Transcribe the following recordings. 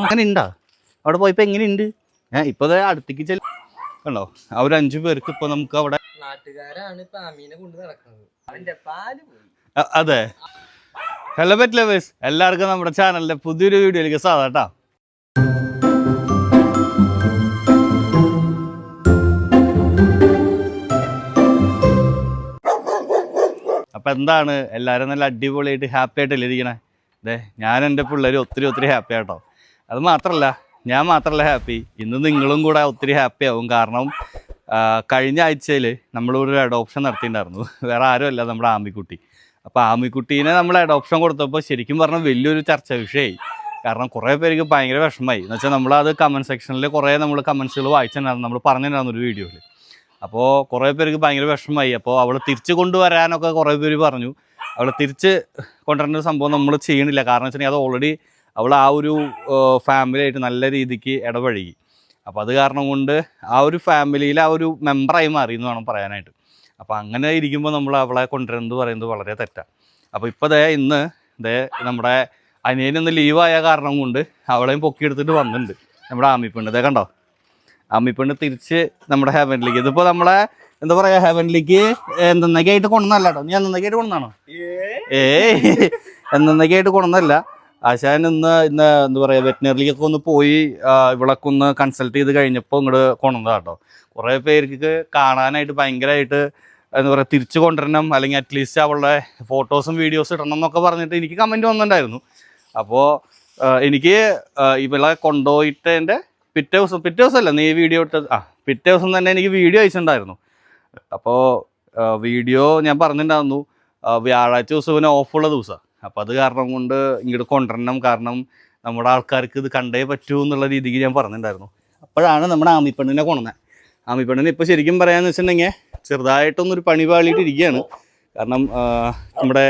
അങ്ങനെ ഉണ്ടാ അവിടെ പോയപ്പോ എങ്ങനെ ഉണ്ട് ഏഹ് ഇപ്പൊ ദേ അടുത്തേക്ക് ചെല്ല കണ്ടോ? ആ ഒരു അഞ്ചു പേർക്ക് ഇപ്പൊ നമുക്ക് അവിടെ നാട്ടുകാരാണ് ഇപ്പൊ അമീനെ നടക്കുന്നത്. അവന്റെ പാൽ പോയി. അതെ. ഹലോ പെറ്റ് ലവേഴ്സ് എല്ലാവർക്കും നമ്മുടെ ചാനലിന്റെ പുതിയൊരു വീഡിയോയിലേക്ക് സാധാട്ടാ അപ്പൊ എന്താണ്? എല്ലാവരും നല്ല അടിപൊളിയായിട്ട് ഹാപ്പി ആയിട്ടല്ലേ ഇരിക്കണേ? അതെ ഞാൻ എന്റെ പിള്ളേർ ഒത്തിരി ഒത്തിരി ഹാപ്പി ആട്ടോ. അത് മാത്രമല്ല ഞാൻ മാത്രമല്ല ഹാപ്പി ഇന്ന് നിങ്ങളും കൂടെ ഒത്തിരി ഹാപ്പി ആവും. കാരണം കഴിഞ്ഞ ആഴ്ചയിൽ ഒരു അഡോപ്ഷൻ നടത്തിയിട്ടുണ്ടായിരുന്നു. വേറെ ആരുമല്ല നമ്മുടെ ആമിക്കുട്ടി. അപ്പോൾ ആമിക്കുട്ടീനെ നമ്മൾ അഡോപ്ഷൻ കൊടുത്തപ്പോൾ ശരിക്കും പറഞ്ഞാൽ വലിയൊരു ചർച്ച വിഷയമായി കാരണം കുറേ പേർക്ക് ഭയങ്കര വിഷമമായി. എന്ന് വെച്ചാൽ നമ്മളത് കമന്റ് സെക്ഷനിൽ കുറേ നമ്മൾ കമൻസുകൾ വായിച്ചിട്ടുണ്ടായിരുന്നു. നമ്മൾ പറഞ്ഞിട്ടുണ്ടായിരുന്നു ഒരു വീഡിയോയിൽ അപ്പോൾ കുറേ പേർക്ക് ഭയങ്കര വിഷമമായി. അപ്പോൾ അവൾ തിരിച്ചു കൊണ്ടുവരാനൊക്കെ കുറേ പേര് പറഞ്ഞു. അവളെ തിരിച്ച് കൊണ്ടുവരേണ്ട ഒരു സംഭവം നമ്മൾ ചെയ്യണില്ല. കാരണം വെച്ചിട്ടുണ്ടെങ്കിൽ അത് ഓൾറെഡി അവൾ ആ ഒരു ഫാമിലി ആയിട്ട് നല്ല രീതിക്ക് ഇടപഴകി. അപ്പോൾ അത് കാരണം കൊണ്ട് ആ ഒരു ഫാമിലിയിൽ ആ ഒരു മെമ്പറായി മാറി എന്ന് വേണം പറയാനായിട്ട്. അപ്പോൾ അങ്ങനെ ഇരിക്കുമ്പോൾ നമ്മൾ അവളെ കൊണ്ടുവരുന്നത് പറയുന്നത് വളരെ തെറ്റാണ് അപ്പോൾ ഇപ്പോൾ ദേ ഇന്ന് ദേ നമ്മുടെ അനിയനൊന്ന് ലീവായ കാരണം കൊണ്ട് അവളെയും പൊക്കിയെടുത്തിട്ട് വന്നിട്ടുണ്ട് നമ്മുടെ ആമിപ്പെണ്ണ്. ഇതേ കണ്ടോ? ആമിപ്പെണ്ണ് തിരിച്ച് നമ്മുടെ ഹെവനിലേക്ക് ഇതിപ്പോൾ നമ്മളെ എന്താ പറയാ ഹെവൻലിക്ക് എന്തെന്നൊക്കെയായിട്ട് കൊണ്ടുവന്നല്ല കേട്ടോ. നീ എന്തെന്നൊക്കെയായിട്ട് കൊണ്ടുവന്നാണോ ഏ? എന്തെന്നൊക്കെയായിട്ട് കൊണ്ടുവന്നല്ല ആശാൻ ഇന്ന് ഇന്ന് എന്താ പറയാ വെറ്റിനറിയിലേക്കൊക്കെ ഒന്ന് പോയി ഇവിളൊക്കെ ഒന്ന് കൺസൾട്ട് ചെയ്ത് കഴിഞ്ഞപ്പോൾ ഇങ്ങോട്ട് കൊണ്ടുവന്നതാ കേട്ടോ. കുറേ പേർക്ക് കാണാനായിട്ട് ഭയങ്കരമായിട്ട് എന്താ പറയുക തിരിച്ചു കൊണ്ടുവരണം അല്ലെങ്കിൽ അറ്റ്ലീസ്റ്റ് അവളുടെ ഫോട്ടോസും വീഡിയോസും ഇടണം എന്നൊക്കെ പറഞ്ഞിട്ട് എനിക്ക് കമന്റ് വന്നിട്ടുണ്ടായിരുന്നു. അപ്പോൾ എനിക്ക് ഇവളെ കൊണ്ടുപോയിട്ടതിന്റെ പിറ്റേ ദിവസം പിറ്റേ ദിവസമല്ല നീ വീഡിയോ ഇട്ട ആ പിറ്റേ ദിവസം തന്നെ എനിക്ക് വീഡിയോ അയച്ചിട്ടുണ്ടായിരുന്നു. അപ്പോൾ വീഡിയോ ഞാൻ പറഞ്ഞിട്ടുണ്ടായിരുന്നു. വ്യാഴാഴ്ച ദിവസം പിന്നെ ഓഫുള്ള ദിവസമാണ് അപ്പോൾ അത് കാരണം കൊണ്ട് ഇങ്ങോട്ട് കൊണ്ടുവരണം. കാരണം നമ്മുടെ ആൾക്കാർക്ക് ഇത് കണ്ടേ പറ്റൂ എന്നുള്ള രീതിക്ക് ഞാൻ പറഞ്ഞിട്ടുണ്ടായിരുന്നു. അപ്പോഴാണ് നമ്മുടെ ആമിപ്പെണ്ണിനെ കൊണ്ടുവന്നത്. ആമിപ്പെണ്ണിനെ ഇപ്പോൾ ശരിക്കും പറയാമെന്ന് വെച്ചിട്ടുണ്ടെങ്കിൽ ചെറുതായിട്ടൊന്നൊരു പണി പാളിയിട്ട് ഇരിക്കുകയാണ്. കാരണം നമ്മുടെ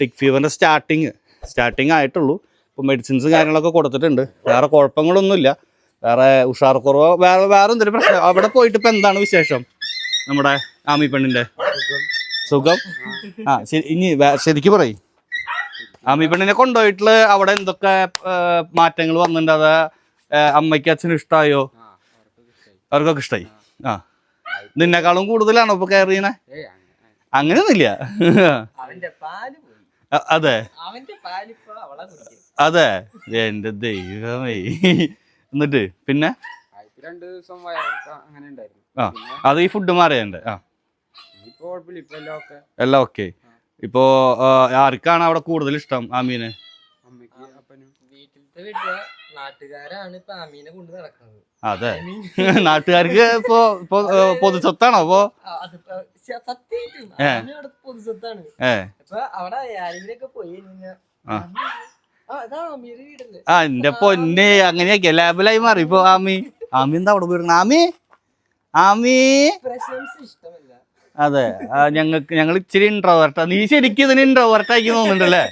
ടിക് ഫീവറിന്റെ സ്റ്റാർട്ടിങ് സ്റ്റാർട്ടിങ് ആയിട്ടുള്ളൂ. ഇപ്പോൾ മെഡിസിൻസ് കാര്യങ്ങളൊക്കെ കൊടുത്തിട്ടുണ്ട്. വേറെ കുഴപ്പങ്ങളൊന്നുമില്ല. വേറെ ഉഷാർ കുറവോ വേറെ വേറെ എന്തൊരു പ്രശ്നം? അവിടെ പോയിട്ട് ഇപ്പോൾ എന്താണ് വിശേഷം? നമ്മുടെ ആമി പെണ്ണിന്റെ സുഖം. ആ ശരി ഇനി ശരിക്ക് പറയും. ആമി പെണ്ണിനെ കൊണ്ടുപോയിട്ടുള്ള അവിടെ എന്തൊക്കെ മാറ്റങ്ങൾ വന്നിട്ടുണ്ട്? അത് അമ്മയ്ക്ക് അച്ഛനും ഇഷ്ടമായോ അവർക്കൊക്കെ ഇഷ്ടമായി ആ. നിന്നെക്കാളും കൂടുതലാണോ ഇപ്പൊ ചെയ്യണേ അങ്ങനെയൊന്നുമില്ല. അതെ. അതെ. എന്റെ ദൈവമേ. എന്നിട്ട് പിന്നെ? രണ്ടു രണ്ട് ദിവസം അങ്ങനെ ഉണ്ടായിരുന്നു. ആ. അത് ഈ ഫുഡ് മാറിയുണ്ട് ആ. ഇപ്പൊ കുഴപ്പമില്ല ഇപ്പൊ എല്ലാം എല്ലാം ഓക്കെ ഇപ്പോ ആ, ആർക്കാണ് അവിടെ കൂടുതൽ ഇഷ്ടം ആമീന്? മീന് അപ്പനും? വീട്ടിലത്തെ വീട്ടിലെ നാട്ടുകാരാണ് ഇപ്പൊ കൊണ്ട് നടക്കുന്നത്. അതെ. നാട്ടുകാർക്ക് ഇപ്പോ ഇപ്പൊ സ്വത്താണോ പൊതുസ്വത്താണോ അപ്പോ ആ, ആ. ആ ആ എന്റെ പൊന്നെ അങ്ങനെയൊക്കെ ലാബിലായി മാറി ഇപ്പൊ ആമി. ആമി എന്താ അവിടെ പോയിരുന്നു? ആമി? ആമി. അതെ ഞങ്ങൾക്ക് ഞങ്ങൾ ഇച്ചിരി ഇൻട്രോവേർട്ടാ നീ ശരിക്കും ഇതിന് ഇൻട്രോവേർട്ട് ആക്കി തോന്നുന്നുണ്ടല്ലേ?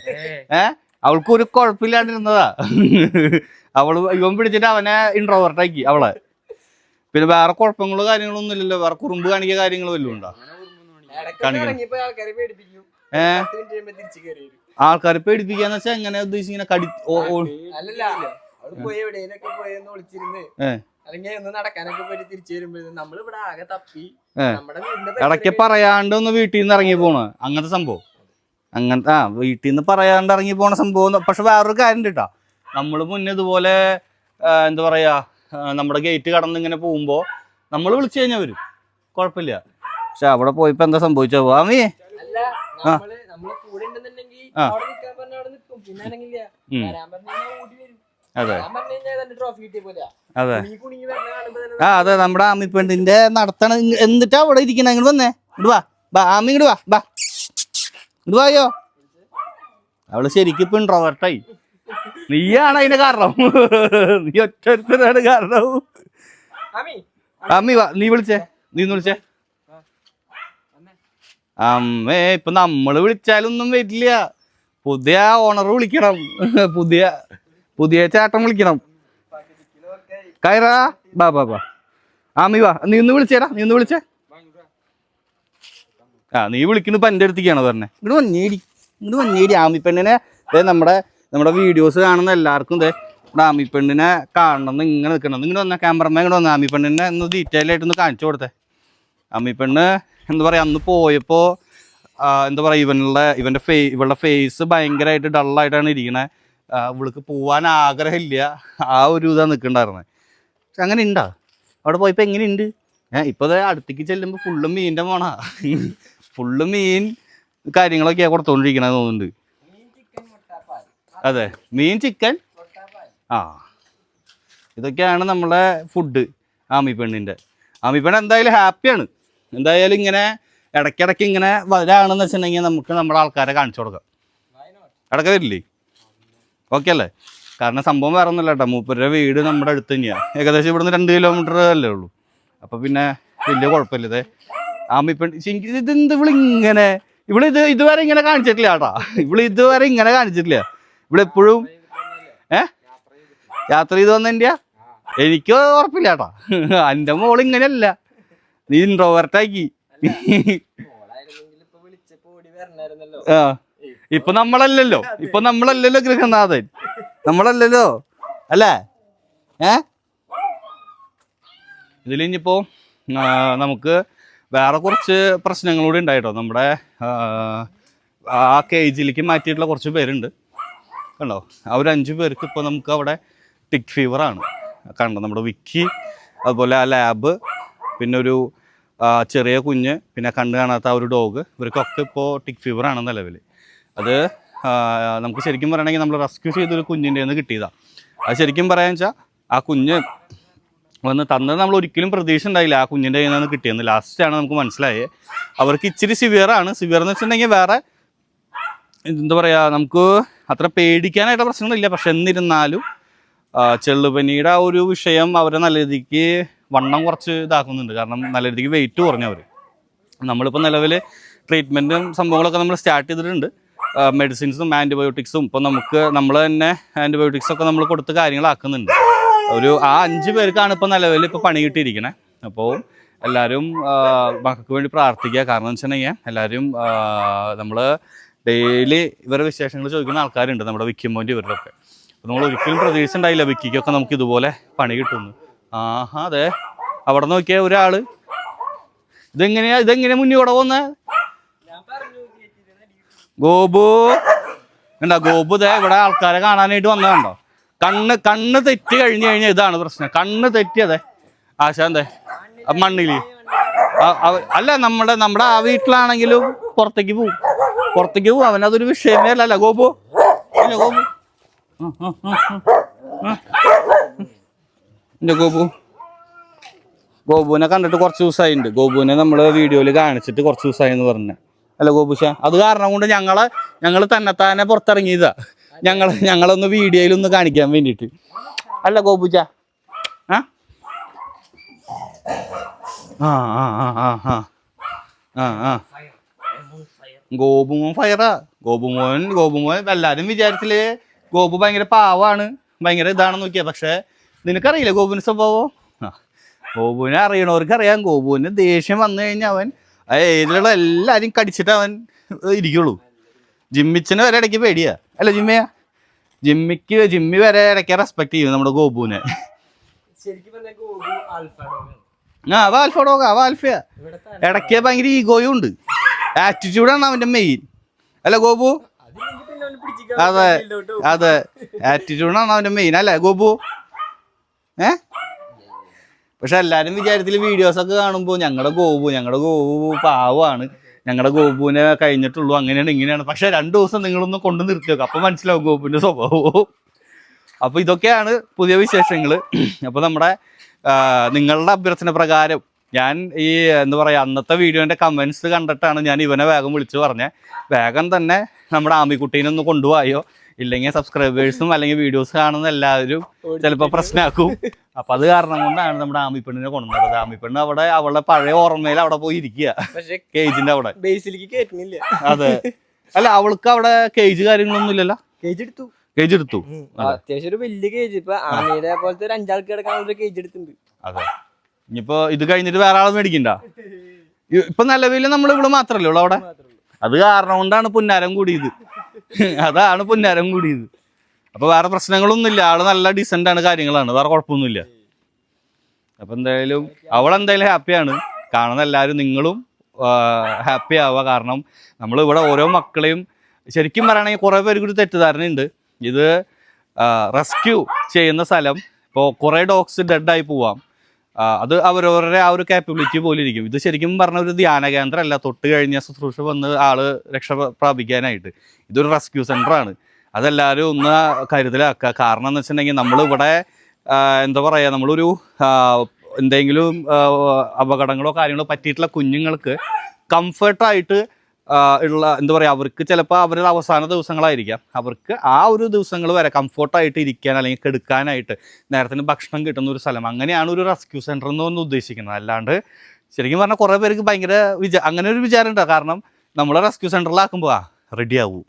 ഏ. അവൾക്ക് ഒരു കുഴപ്പമില്ലാണ്ടിരുന്നതാ. അവൾ ഇവൻ പിടിച്ചിട്ട് അവനെ ഇൻട്രോവേർട്ട് ആക്കി അവളെ. പിന്നെ വേറെ കുഴപ്പങ്ങളോ കാര്യങ്ങളോ ഒന്നും ഇല്ലല്ലോ വേറെ കുറുമ്പ് കാണിക്കുക കാര്യങ്ങളോ വല്ലതും ഉണ്ടോ. കാണിക്കണം. ഇറങ്ങിയപ്പോ ആൾക്കാരെ പേടിപ്പിക്കും. ഏ? പത്ത് മിനിറ്റ് കഴിയുമ്പോ തിരിച്ചു കയറി വരും. ആൾക്കാരെ പേടിപ്പിക്കാന്ന് വെച്ചാ എങ്ങനെ ഉദ്ദേശിച്ചിങ്ങനെ കടി ഓ ഓ. അല്ലല്ല പോയി ഒളിച്ചിരുന്ന്. അല്ലെങ്കിൽ ഒന്ന് നടക്കാനൊക്കെ പോയി തിരിച്ചു വരുമ്പോഴേ നമ്മളിവിടെ ആകെ തപ്പി. നമ്മുടെ ഇടയ്ക്ക് പറയാണ്ട് ഒന്ന് വീട്ടിൽ നിന്ന് ഇറങ്ങി പോണ. അങ്ങനത്തെ സംഭവം. അങ്ങനത്തെ ആ വീട്ടിൽ നിന്ന് പറയാണ്ട് ഇറങ്ങി പോണ സംഭവം. പക്ഷെ വേറൊരു കാര്യം കേട്ടാ നമ്മൾ മുന്നേ ഇതുപോലെ എന്താ പറയാ നമ്മുടെ ഗേറ്റ് കടന്ന് ഇങ്ങനെ പോകുമ്പോ നമ്മൾ വിളിച്ചു കഴിഞ്ഞാൽ വരും. കുഴപ്പമില്ല. പക്ഷെ അവിടെ പോയിപ്പോ എന്താ സംഭവിച്ചോ? ആമി ആ. അതെ. അതെ. ആ അതെ നമ്മുടെ ആമി പെണ്ണിന്റെ നടത്തണ. എന്നിട്ടാ അവിടെ ഇരിക്കണ. ഇങ്ങോട്ട് വന്നേ. ഇങ്ങോട്ട് വാ. ബാ ആമി ഇങ്ങോട്ട് വാ. ബാ. ഇങ്ങോട്ട് വായോ? അവൾ ശരിക്കും ഇപ്പൊ ഇൻട്രോവേർട്ടായി നീയാണ് അതിന്റെ കാരണം. നീ ഒറ്റൊരുത്തനാണ് കാരണം. അമ്മി വാ. നീ വിളിച്ചേ. നീ വിളിച്ചേ. അമ്മേ ഇപ്പൊ നമ്മൾ വിളിച്ചാലൊന്നും വരില്ല. പുതിയ ഓണർ വിളിക്കണം. പുതിയ പുതിയ ചേട്ടൻ വിളിക്കണം. കയറാ. ബാ ബാ ബാ. ആ നീ വാ. നീ ഒന്ന് വിളിച്ചേരാ നീ ഒന്ന് വിളിച്ചേ. ആ നീ വിളിക്കുന്നു ഇപ്പൊ എന്റെ അടുത്തേക്കാണ് പറഞ്ഞേ. ഇങ്ങോട്ട് വന്നേടി. ഇങ്ങോട്ട് വന്നേടി. ആമി പെണ്ണിനെ ദേ നമ്മുടെ നമ്മുടെ വീഡിയോസ് കാണുന്ന എല്ലാവർക്കും ഇതേ നമ്മുടെ ആമി പെണ്ണിനെ കാണണം എന്ന് ഇങ്ങനെ നിൽക്കണം. ഇങ്ങനെ വന്ന. ക്യാമറമാൻ ഇങ്ങനെ വന്ന. ആമി പെണ്ണിനെ ഒന്ന് ഡീറ്റെയിൽ ആയിട്ട് ഒന്ന് കാണിച്ചു കൊടുത്തേ. പെണ്ണ് എന്താ പറയുക അന്ന് പോയപ്പോ എന്താ പറയുക ഇവനുള്ള ഇവന്റെ ഫേ ഇവളുടെ ഫേസ് ഭയങ്കരമായിട്ട് ഡള്ളായിട്ടാണ് ഇരിക്കണേ. ആ, പോകാൻ ആഗ്രഹമില്ല. ആ ഒരു ഇതാ നിൽക്കണ്ടായിരുന്നത് പക്ഷെ അങ്ങനെ ഉണ്ടാ അവിടെ പോയപ്പോൾ എങ്ങനെയുണ്ട് ഏഹ് ഇപ്പോൾ അടുത്തേക്ക് ചെല്ലുമ്പോൾ ഫുള്ള് മീനിന്റെ മോണ. ഫുള്ള് മീൻ കാര്യങ്ങളൊക്കെയാണ് കൊടുത്തോണ്ടിരിക്കണത് തോന്നുന്നുണ്ട്. അതെ മീൻ ചിക്കൻ? ആ. ഇതൊക്കെയാണ് നമ്മളെ ഫുഡ് ആമി പെണ്ണിന്റെ ആമി പെണ്ണ് എന്തായാലും ഹാപ്പിയാണ്. എന്തായാലും ഇങ്ങനെ ഇടയ്ക്കിടയ്ക്ക് ഇങ്ങനെ വരാണെന്ന് വെച്ചിട്ടുണ്ടെങ്കിൽ നമുക്ക് നമ്മുടെ ആൾക്കാരെ കാണിച്ചു കൊടുക്കാം. ഇടയ്ക്ക് വരില്ലേ? ഓക്കെ അല്ലേ? കാരണം സംഭവം വേറെ ഒന്നുമില്ല കേട്ടോ. മൂപ്പരുടെ വീട് നമ്മുടെ അടുത്ത് തന്നെയാണ് ഏകദേശം ഇവിടുന്ന് രണ്ട് കിലോമീറ്റർ അല്ലേ ഉള്ളൂ. അപ്പോൾ പിന്നെ വലിയ കുഴപ്പമില്ല ഇതേ. ആമി പെണ്ണ് ശരിക്കും ഇത് ഇതെന്ത് ഇവളിങ്ങനെ ഇവിടെ ഇത് ഇതുവരെ ഇങ്ങനെ കാണിച്ചിട്ടില്ല കേട്ടാ. ഇവിടെ ഇതുവരെ ഇങ്ങനെ കാണിച്ചിട്ടില്ല. ഇവിടെ എപ്പോഴും ഏ? യാത്ര ചെയ്ത് വന്നതിന്റെയാ എനിക്ക് ഉറപ്പില്ല കേട്ടാ. എന്റെ മോൾ ഇങ്ങനെയല്ല. നീ ഇൻട്രോവേർട്ടാക്കി ആ. ഇപ്പൊ നമ്മളല്ലല്ലോ. ഇപ്പൊ നമ്മളല്ലല്ലോ ഗൃഹനാഥൻ. നമ്മളല്ലല്ലോ. അല്ലേ? ഏ? ഇതിലിനിപ്പോ ആ, നമുക്ക് വേറെ കുറച്ച് പ്രശ്നങ്ങളൂടെ ഉണ്ടായിട്ടോ. നമ്മുടെ ആ, കേജിലേക്ക് മാറ്റിയിട്ടുള്ള കുറച്ച് പേരുണ്ട്. കണ്ടോ? ആ ഒരു അഞ്ച് പേർക്ക് ഇപ്പോൾ നമുക്ക് അവിടെ ടിക് ഫീവർ ആണ്. കണ്ടോ? നമ്മുടെ വിക്കി അതുപോലെ ആ ലാബ് പിന്നെ ഒരു ചെറിയ കുഞ്ഞ് പിന്നെ കണ്ണ് കാണാത്ത ആ ഒരു ഡോഗ് ഇവർക്കൊക്കെ ഇപ്പോൾ ടിക് ഫീവർ ആണ് നിലവിൽ അത് നമുക്ക് ശരിക്കും പറയണമെങ്കിൽ നമ്മൾ റെസ്ക്യൂ ചെയ്തൊരു കുഞ്ഞിന്റെ നിന്ന് കിട്ടിയതാണ് അത് ശരിക്കും പറയാന്ന് വെച്ചാൽ ആ കുഞ്ഞ് വന്ന് തന്നത് നമ്മൾ ഒരിക്കലും പ്രതീക്ഷ ഉണ്ടായില്ല ആ കുഞ്ഞിന്റെ കയ്യിൽ നിന്ന് കിട്ടിയെന്ന് ലാസ്റ്റാണ് നമുക്ക് മനസ്സിലായത് അവർക്ക് ഇച്ചിരി സിവിയറാണ് സിവിയർ എന്ന് വെച്ചിട്ടുണ്ടെങ്കിൽ വേറെ എന്താ പറയുക നമുക്ക് അത്ര പേടിക്കാനായിട്ട് പ്രശ്നങ്ങളില്ല പക്ഷെ എന്നിരുന്നാലും ചെള്ളുപനിയുടെ ആ ഒരു വിഷയം അവരെ നല്ല രീതിക്ക് വണ്ണം കുറച്ച് ഇതാക്കുന്നുണ്ട്. കാരണം നല്ല രീതിക്ക് വെയിറ്റ് കുറഞ്ഞവർ നമ്മളിപ്പോൾ നിലവിൽ ട്രീറ്റ്മെന്റും സംഭവങ്ങളൊക്കെ നമ്മൾ സ്റ്റാർട്ട് ചെയ്തിട്ടുണ്ട്. മെഡിസിൻസും ആന്റിബയോട്ടിക്സും ഇപ്പോൾ നമുക്ക് നമ്മൾ തന്നെ ആന്റിബയോട്ടിക്സ് ഒക്കെ നമ്മൾ കൊടുത്ത് കാര്യങ്ങളാക്കുന്നുണ്ട്. ഒരു ആ അഞ്ച് പേർക്കാണ് ഇപ്പോൾ നിലവിൽ ഇപ്പോൾ പണി കിട്ടിയിരിക്കണേ. അപ്പോൾ എല്ലാവരും മക്കൾക്ക് വേണ്ടി പ്രാർത്ഥിക്കുക. കാരണം എന്ന് വെച്ചിട്ടുണ്ടെങ്കിൽ എല്ലാവരും നമ്മൾ ഡെയിലി ഇവരുടെ വിശേഷങ്ങൾ ചോദിക്കുന്ന ആൾക്കാരുണ്ട് നമ്മുടെ വിക്കുമ്പോന്റെ ഇവരുടെയൊക്കെ അപ്പോൾ നമ്മൾ ഒരിക്കലും പ്രതീക്ഷ ഉണ്ടായില്ല വിക്കിക്കൊക്കെ നമുക്ക് ഇതുപോലെ പണി കിട്ടുന്നു ആഹാ അതെ. അവിടെ നോക്കിയ ഒരാൾ ഇതെങ്ങനെയാ ഇതെങ്ങനെയാ മുന്നിൽ കൂടെ പോകുന്നത് ഞാൻ പറഞ്ഞു ചേച്ചിയുടെ അടി ഗോപു. എന്താ ഗോപു ദേ ഇവിടെ ആൾക്കാരെ കാണാനായിട്ട് വന്നതുണ്ടോ കണ്ണ് കണ്ണ് തെറ്റി കഴിഞ്ഞു കഴിഞ്ഞാൽ ഇതാണ് പ്രശ്നം. കണ്ണ് തെറ്റിയതെ. ആശാന്തേ ആ- അല്ല നമ്മുടെ നമ്മുടെ ആ വീട്ടിലാണെങ്കിലും പുറത്തേക്ക് പോവും. പുറത്തേക്ക് പോവും. അവനതൊരു വിഷയമേ അല്ല ഗോപു. അല്ല ഗോപു. എന്റെ. ഗോപു. ഗോപുവിനെ കണ്ടിട്ട് കുറച്ച് ദിവസമായിട്ടുണ്ട് ഗോപുവിനെ നമ്മൾ വീഡിയോയിൽ കാണിച്ചിട്ട് കുറച്ച് ദിവസമായി എന്ന് പറഞ്ഞു. അല്ല ഗോപുശ അത് കാരണം കൊണ്ട് ഞങ്ങളെ ഞങ്ങൾ തന്നെ പുറത്തിറങ്ങിയതാ. ഞങ്ങൾ ഞങ്ങളൊന്ന് വീഡിയോയിലൊന്ന് കാണിക്കാൻ വേണ്ടിയിട്ട്. അല്ല ഗോപുജ ആ? ആ ആ ആ ആ ആ. ആ ഗോപുമോൻ ഫയറാ ഗോപുമോൻ ഗോപുമോൻ എല്ലാവരും വിചാരിച്ചില്ലേ ഗോപു ഭയങ്കര പാവാണ്. ഭയങ്കര ഇതാണെന്ന് നോക്കിയാ. പക്ഷേ നിനക്കറിയില്ലേ ഗോപുവിന്റെ സ്വഭാവം? ഗോപുവിനെ അറിയണവർക്ക് അറിയാം ഗോപുവിന് ദേഷ്യം വന്നു കഴിഞ്ഞാൽ അവൻ ആ എല്ലാരും കടിച്ചിട്ട് അവൻ ഇരിക്കുള്ളൂ. ജിമ്മിച്ചിന് വരെ ഇടയ്ക്ക് പേടിയാ. അല്ല ജിമ്മിയാ? ജിമ്മിക്ക് ജിമ്മി വരെ ഇടയ്ക്ക് റെസ്പെക്ട് ചെയ്യും നമ്മുടെ ഗോപുവിനെ. ആ അവ ആൽഫോടോ അവ ആൽഫയാ. ഇടയ്ക്ക് ഭയങ്കര ഈഗോയും ഉണ്ട്. ആറ്റിറ്റ്യൂഡാണ് അവന്റെ മെയിൻ അല്ല ഗോപു? അതെ. അതെ. ആറ്റിറ്റ്യൂഡാണ് അവന്റെ മെയിൻ അല്ലേ ഗോപു? ഏ? പക്ഷെ എല്ലാരും വിചാരത്തിൽ വീഡിയോസ് ഒക്കെ കാണുമ്പോൾ ഞങ്ങളുടെ ഗോപു ഞങ്ങളുടെ ഗോപു പാവമാണ്. ഞങ്ങളുടെ ഗോപുവിനെ കഴിഞ്ഞിട്ടുള്ളൂ അങ്ങനെയാണ് ഇങ്ങനെയാണ്. പക്ഷെ രണ്ടു ദിവസം നിങ്ങളൊന്നും കൊണ്ടു നിർത്തി വെക്കുക അപ്പൊ മനസ്സിലാവും ഗോപുവിന്റെ സ്വഭാവവും. അപ്പൊ ഇതൊക്കെയാണ് പുതിയ വിശേഷങ്ങൾ അപ്പൊ നമ്മുടെ നിങ്ങളുടെ അഭ്യർത്ഥന പ്രകാരം ഞാൻ ഈ എന്താ പറയാ അന്നത്തെ വീഡിയോന്റെ കമന്റ്സ് കണ്ടിട്ടാണ് ഞാൻ ഇവനെ വേഗം വിളിച്ചു പറഞ്ഞത് വേഗം തന്നെ നമ്മുടെ ആമിക്കുട്ടീനെ ഒന്ന് കൊണ്ടുപോയോ. ഇല്ലെങ്കിൽ സബ്സ്ക്രൈബേഴ്സും അല്ലെങ്കിൽ വീഡിയോസ് കാണുന്ന എല്ലാവരും ചിലപ്പോൾ പ്രശ്നമാക്കും അപ്പൊ അത് കാരണം കൊണ്ടാണ് നമ്മുടെ ആമിപ്പെണ്ണിനെ കൊണ്ടുവന്നത്. ആമിപ്പെണ്ണ് അവിടെ അവളുടെ പഴയ ഓർമ്മയിൽ അവിടെ പോയി ഇരിക്കുക. കേജിന്റെ അവിടെ. ബേസിലേക്ക് കയറ്റുന്നില്ല അതെ. അല്ല അവൾക്ക് അവിടെ കേജ് കാര്യങ്ങളൊന്നും ഇല്ലല്ലോ? കേജ് എടുത്തു. കേജ് എടുത്തു. അതെ. അത്യാവശ്യം ഒരു വലിയ കേജ് ഇപ്പൊ ആമിയുടെ പോലത്തെ ഒരു അഞ്ചാൾക്ക് കിടക്കാനുള്ള കേജ് എടുത്തിട്ടുണ്ട്. അതെ. ഇനിയിപ്പോ ഇത് കഴിഞ്ഞിട്ട് വേറെ ആളെ മേടിക്കണ്ട. ഇപ്പൊ നിലവിൽ നമ്മൾ ഇവിടെ മാത്രല്ലേ ഉള്ളു അവിടെ? അത് കാരണം കൊണ്ടാണ് പുന്നാരം കൂടിയത്. അതാണ് പുന്നാരം കൂടിയത്. അപ്പോൾ വേറെ പ്രശ്നങ്ങളൊന്നുമില്ല. ആൾ നല്ല ഡീസന്റ് ആണ് കാര്യങ്ങളാണ്. വേറെ കുഴപ്പമൊന്നുമില്ല. അപ്പോൾ എന്തായാലും അവളെന്തായാലും ഹാപ്പിയാണ് കാണുന്ന എല്ലാവരും നിങ്ങളും ഹാപ്പി ആവുക. കാരണം നമ്മൾ ഇവിടെ ഓരോ മക്കളെയും ശരിക്കും പറയുകയാണെങ്കിൽ കുറേ പേർക്ക് ഒരു തെറ്റിദ്ധാരണയുണ്ട്. ഇത് റെസ്ക്യൂ ചെയ്യുന്ന സ്ഥലം. ഇപ്പോൾ കുറേ ഡോഗ്സ് ഡെഡായി പോവാം. അത് അവരവരുടെ ആ ഒരു കാപ്പബിലിറ്റി പോലെ ഇരിക്കും. ഇത് ശരിക്കും പറഞ്ഞ ഒരു ധ്യാന കേന്ദ്രമല്ല. തൊട്ട് കഴിഞ്ഞ ശുശ്രൂഷ വന്ന് ആൾ രക്ഷ പ്രാപിക്കാനായിട്ട്. ഇതൊരു റെസ്ക്യൂ സെന്റർ ആണ്. അതെല്ലാവരും ഒന്ന് കരുതലാക്കുക. കാരണം എന്ന് വെച്ചിട്ടുണ്ടെങ്കിൽ നമ്മളിവിടെ എന്താ പറയുക നമ്മളൊരു എന്തെങ്കിലും അപകടങ്ങളോ കാര്യങ്ങളോ പറ്റിയിട്ടുള്ള കുഞ്ഞുങ്ങൾക്ക് കംഫർട്ടായിട്ട് ഉള്ള എന്താ പറയുക അവർക്ക് ചിലപ്പോൾ അവരുടെ അവസാന ദിവസങ്ങളായിരിക്കാം. അവർക്ക് ആ ഒരു ദിവസങ്ങൾ വരെ കംഫോർട്ടായിട്ട് ഇരിക്കാൻ അല്ലെങ്കിൽ കെടുക്കാനായിട്ട് നേരത്തിന് ഭക്ഷണം കിട്ടുന്ന ഒരു സ്ഥലം. അങ്ങനെയാണ് ഒരു റെസ്ക്യൂ സെന്റർ എന്ന് ഒന്ന് ഉദ്ദേശിക്കുന്നത്. അല്ലാണ്ട് ശരിക്കും പറഞ്ഞാൽ കുറേ പേർക്ക് ഭയങ്കര വിചാ അങ്ങനെ ഒരു വിചാരം കാരണം നമ്മൾ റെസ്ക്യൂ സെന്ററിലാക്കുമ്പോൾ ആ റെഡി ആവും.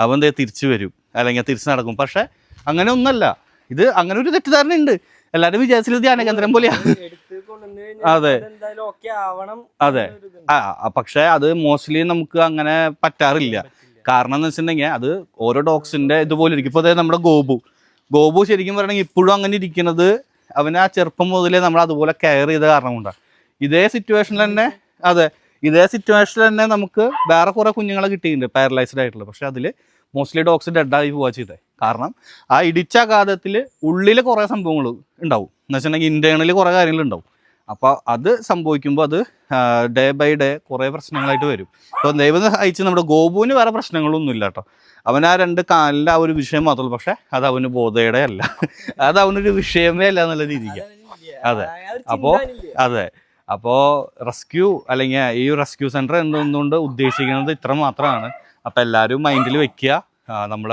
അവൻ എന്തേ തിരിച്ചു വരും. അല്ലെങ്കിൽ തിരിച്ചു നടക്കും. പക്ഷേ അങ്ങനെ ഒന്നല്ല. ഇത് അങ്ങനെ ഒരു തെറ്റിദ്ധാരണ ഉണ്ട്. എല്ലാവരും ധ്യാന കേന്ദ്രം പോലെയാ. എടുത്ത് കൊണ്ടുവന്ന് അതെ. അതെ. ആ പക്ഷെ അത് മോസ്റ്റ്ലി നമുക്ക് അങ്ങനെ പറ്റാറില്ല. കാരണം എന്ന് വെച്ചിട്ടുണ്ടെങ്കിൽ അത് ഓരോ ഡോഗ്സിന്റെ ഇതുപോലെ ഇരിക്കും. ഇപ്പോൾ അതായത് നമ്മുടെ ഗോബു ഗോബു ശരിക്കും പറയണമെങ്കിൽ ഇപ്പോഴും അങ്ങനെ ഇരിക്കുന്നത് അവനെ ആ ചെറുപ്പം മുതലേ നമ്മൾ അതുപോലെ കെയർ ചെയ്ത കാരണം കൊണ്ടാണ് ഇതേ സിറ്റുവേഷനിൽ തന്നെ അതെ ഇതേ സിറ്റുവേഷനിൽ തന്നെ നമുക്ക് വേറെ കുറേ കുഞ്ഞുങ്ങളെ കിട്ടിയിട്ടുണ്ട് പാരലൈസ്ഡ് ആയിട്ടുള്ള. പക്ഷെ അതിൽ മോസ്റ്റ്ലി ഡോഗ്സ് ഡെഡായി പോവാ ചെയ്തേ. കാരണം ആ ഇടിച്ച ആഘാതത്തിൽ ഉള്ളിൽ കുറേ സംഭവങ്ങൾ ഉണ്ടാവും. എന്ന് വെച്ചിട്ടുണ്ടെങ്കിൽ ഇന്റേണലി കുറേ കാര്യങ്ങളുണ്ടാവും അപ്പോൾ അത് സംഭവിക്കുമ്പോൾ അത് ഡേ ബൈ ഡേ കുറേ പ്രശ്നങ്ങളായിട്ട് വരും. അപ്പോൾ ദൈവം സഹായിച്ച് നമ്മുടെ ഗോപുവിന് വേറെ പ്രശ്നങ്ങളൊന്നും ഇല്ല കേട്ടോ. അവൻ ആ രണ്ട് കാലിൽ ആ ഒരു വിഷയം മാത്രമല്ല പക്ഷെ അത് അവന് ബോധയുടെ അല്ല. അത് അവനൊരു വിഷയമേ അല്ല എന്നുള്ള രീതിക്ക്. അതെ. അപ്പോൾ അപ്പോ അതെ. അപ്പോൾ റെസ്ക്യൂ അല്ലെങ്കിൽ ഈ റെസ്ക്യൂ സെന്റർ എന്തുകൊണ്ട് ഉദ്ദേശിക്കുന്നത് ഇത്ര മാത്രമാണ്. അപ്പോൾ എല്ലാവരും മൈൻഡിൽ വെക്കുക. നമ്മൾ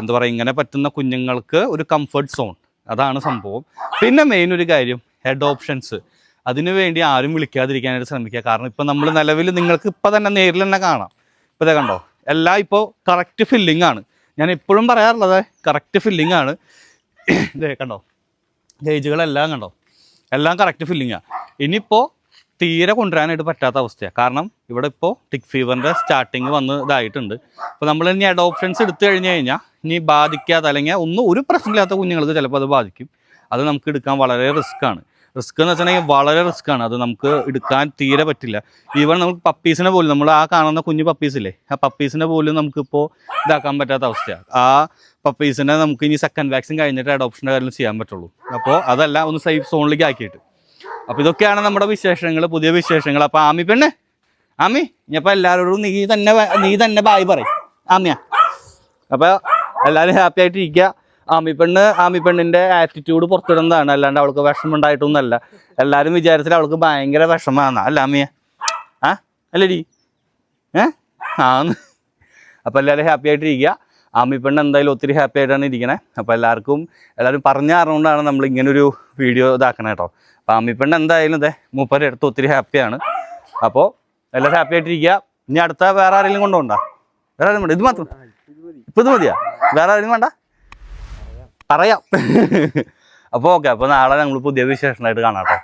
എന്താ പറയുക ഇങ്ങനെ പറ്റുന്ന കുഞ്ഞുങ്ങൾക്ക് ഒരു കംഫർട്ട് സോൺ അതാണ് സംഭവം. പിന്നെ മെയിൻ ഒരു കാര്യം ഹെഡ് ഓപ്ഷൻസ് അതിനു വേണ്ടി ആരും വിളിക്കാതിരിക്കാനായിട്ട് ശ്രമിക്കുക. കാരണം ഇപ്പം നമ്മൾ നിലവിൽ നിങ്ങൾക്ക് ഇപ്പം തന്നെ നേരിൽ തന്നെ കാണാം. ഇപ്പം ഇതേ കണ്ടോ? എല്ലാം ഇപ്പോൾ കറക്റ്റ് ഫില്ലിംഗ് ആണ്. ഞാൻ എപ്പോഴും പറയാറുള്ളത് കറക്റ്റ് ഫില്ലിംഗ് ആണ്. ഇതേ കണ്ടോ? ഗേജുകളെല്ലാം കണ്ടോ? എല്ലാം കറക്റ്റ് ഫില്ലിങ്ങാണ് ഇനിയിപ്പോൾ തീരെ കൊണ്ടുവരാനായിട്ട് പറ്റാത്ത അവസ്ഥയാണ് കാരണം ഇവിടെ ഇപ്പോൾ ടിക് ഫീവറിന്റെ സ്റ്റാർട്ടിങ് വന്ന് ഇതായിട്ടുണ്ട്. അപ്പോൾ നമ്മൾ ഇനി അഡോപ്ഷൻസ് എടുത്തു കഴിഞ്ഞ് കഴിഞ്ഞാൽ ഇനി ബാധിക്കാതെ അല്ലെങ്കിൽ ഒന്നും ഒരു പ്രശ്നമില്ലാത്ത കുഞ്ഞുങ്ങൾക്ക് ചിലപ്പോൾ അത് ബാധിക്കും. അത് നമുക്ക് എടുക്കാൻ വളരെ റിസ്ക്കാണ് റിസ്ക് എന്ന് വെച്ചിട്ടുണ്ടെങ്കിൽ വളരെ റിസ്ക് ആണ്. അത് നമുക്ക് എടുക്കാൻ തീരെ പറ്റില്ല. ഈവൻ നമുക്ക് പപ്പീസിനെ പോലും നമ്മൾ ആ കാണുന്ന കുഞ്ഞു പപ്പീസില്ലേ ആ പപ്പീസിനെ പോലും നമുക്കിപ്പോൾ ഇതാക്കാൻ പറ്റാത്ത അവസ്ഥയാണ് ആ പപ്പീസിനെ നമുക്ക് ഇനി സെക്കൻഡ് വാക്സിൻ കഴിഞ്ഞിട്ട് അഡോപ്ഷന്റെ കാര്യം ചെയ്യാൻ പറ്റുള്ളൂ. അപ്പോൾ അതല്ല ഒന്ന് സേഫ് സോണിലേക്ക് ആക്കിയിട്ട്. അപ്പോൾ ഇതൊക്കെയാണ് നമ്മുടെ വിശേഷങ്ങൾ പുതിയ വിശേഷങ്ങൾ അപ്പോൾ ആമി പെണ്ണ് ആമി ഇനിയപ്പോൾ എല്ലാവരോടും നീ തന്നെ നീ തന്നെ ബായ് പറയും. ആമിയാ. അപ്പോൾ എല്ലാവരും ഹാപ്പി ആയിട്ട് ഇരിക്കുക ആമി പെണ്ണ് ആമി പെണ്ണിന്റെ ആറ്റിറ്റ്യൂഡ് പുറത്തിടുന്നതാണ്. അല്ലാണ്ട് അവൾക്ക് വിഷമം ഉണ്ടായിട്ടൊന്നുമല്ല എല്ലാവരും വിചാരത്തിൽ അവൾക്ക് ഭയങ്കര വിഷമാണ് അല്ല ആമിയ ആ? അല്ലടി? ഏ? ആന്ന് അപ്പോൾ എല്ലാവരും ഹാപ്പി ആയിട്ട് ഇരിക്കുക ആമി പെണ്ണ് എന്തായാലും ഒത്തിരി ഹാപ്പി ആയിട്ടാണ് ഇരിക്കണേ. അപ്പോൾ എല്ലാവർക്കും എല്ലാവരും പറഞ്ഞ അറിഞ്ഞുകൊണ്ടാണ് നമ്മൾ ഇങ്ങനൊരു വീഡിയോ ഇതാക്കണേ കേട്ടോ. ആമി പെണ്ണ് എന്തായാലും ഇതേ മൂപ്പരുടെ അടുത്ത് ഒത്തിരി ഹാപ്പിയാണ് അപ്പോൾ എല്ലാവരും ഹാപ്പി ആയിട്ടിരിക്കുക. ഇനി അടുത്ത വേറെ ആരെങ്കിലും കൊണ്ടുപോകണ്ട? വേറെ ആരും വേണ്ട ഇത് മാത്രം. ഇപ്പൊ മതി ഇപ്പം ഇത് മതിയാ? വേറെ ആരെങ്കിലും വേണ്ട? പറയാം. അപ്പോൾ ഓക്കെ അപ്പോൾ നാളെ നമ്മൾ പുതിയ വിശേഷമായിട്ട് കാണാം കേട്ടോ.